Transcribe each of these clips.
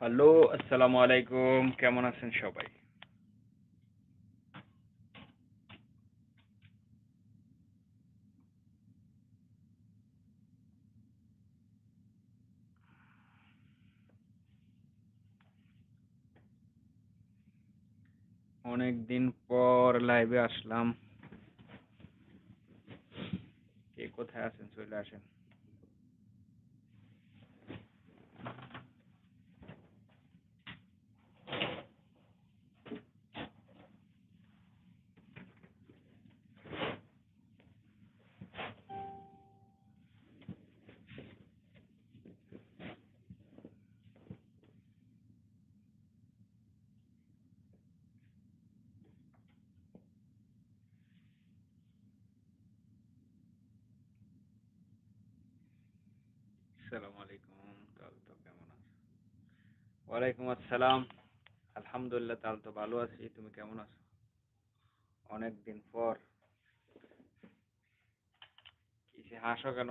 Hello, আসসালামু আলাইকুম। কেমন আছেন সবাই? অনেক দিন পর লাইভে আসলাম। কে কোথায় আছেন? চলে আসেন। আসসালামু আলাইকুম। তাহলে তো কেমন আছো? ওয়ালাইকুম আসসালাম। আলহামদুলিল্লাহ তাহলে তো ভালো আছি। তুমি কেমন আছো? অনেক দিন পর। কিসে হাসো কেন?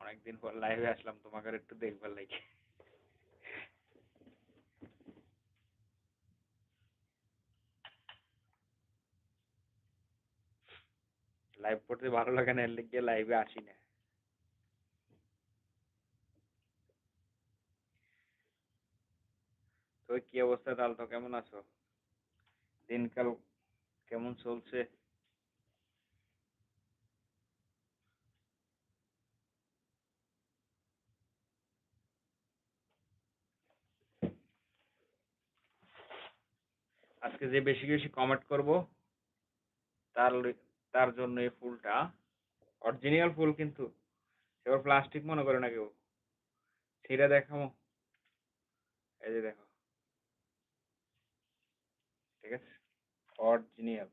অনেক দিন পর লাইভে আসলাম, তোমাকে একটু দেখবার লাগে। লাইভ করতে ভালো লাগে না, এর লিগে লাইভে আসি না তো কি অবস্থা তাহলে তো কেমন আছো? দিনকাল কেমন চলছে? আজকে যে বেশি বেশি কমেন্ট করব, তার তার জন্য এই ফুলটা। অরিজিনাল ফুল কিন্তু। এবার প্লাস্টিক মনে করে না কেউ। সেটা দেখাবো এই যে দেখো ঠিক আছে অরিজিনাল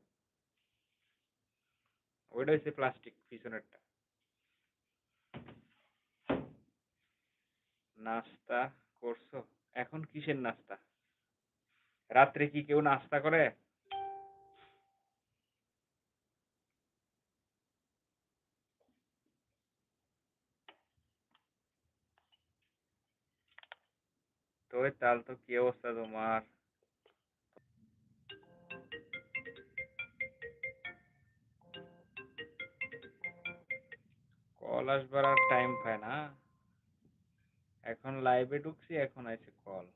ওইটা হচ্ছে প্লাস্টিক পিছনেরটা। নাস্তা করছ? এখন কিসের নাস্তা? রাত্রে কি কেউ নাস্তা করে? তো তাহলে তো কি অবস্থা তোমার? কল আসবার আর টাইম পায় না। এখন লাইভে ঢুকছি, এখন আছে কল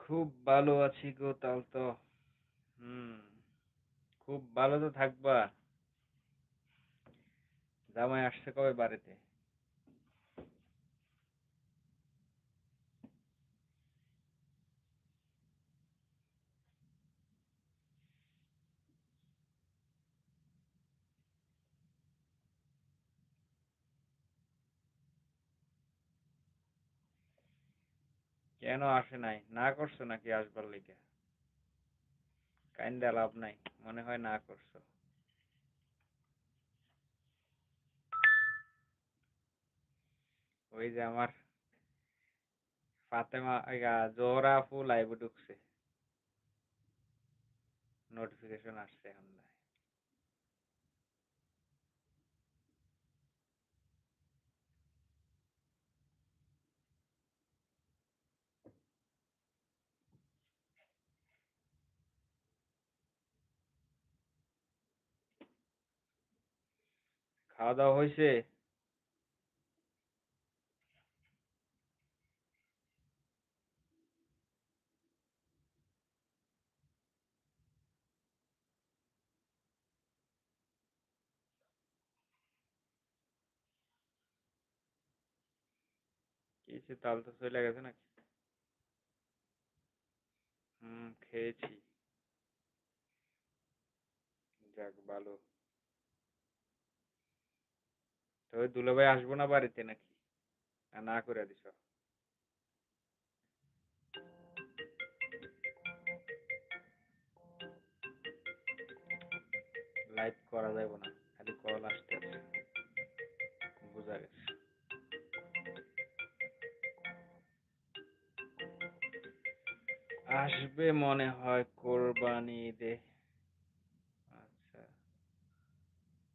খুব ভালো আছি গো তাল তো। হুম, খুব ভালো তো থাকবা। জামাই আসছে কবে বাড়িতে? কেন আসে নাই? না করছ নাকি আসবার লিগে? কাইন্দা লাভ নাই। মনে হয় না করছ। ওই যে আমার ফাতেমা জোহরা আপু লাইভে ঢুকছে। নোটিফিকেশন আসছে এখন খাওয়া দাওয়া হয়েছে কিছু তাল তো চলে গেছে নাকি? হুম, খেয়েছি। যাক, ভালো। তবে দুলাভাই আসব না বাড়িতে নাকি? না করে দিস লাইভ করা যাবে না, খালি কল আসতে বোঝা গেছে। আসবে মনে হয় কোরবানি ঈদে। আচ্ছা।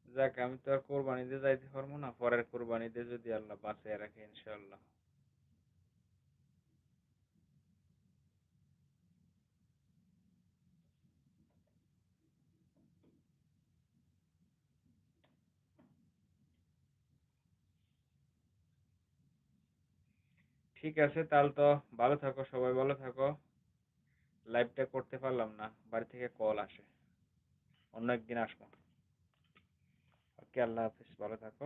যাক, আমি তো আর কোরবানিতে যাইতে পারব না, পরের কোরবানিতে যদি আল্লাহ বাঁচিয়ে রাখে ইনশাল্লাহ ঠিক আছে, তাহলে তো ভালো থাকো, সবাই ভালো থাকো। লাইভটা করতে পারলাম না, বাড়ি থেকে কল আসে। অন্য একদিন আসব। ওকে, আল্লাহ হাফিজ, ভালো থাকো।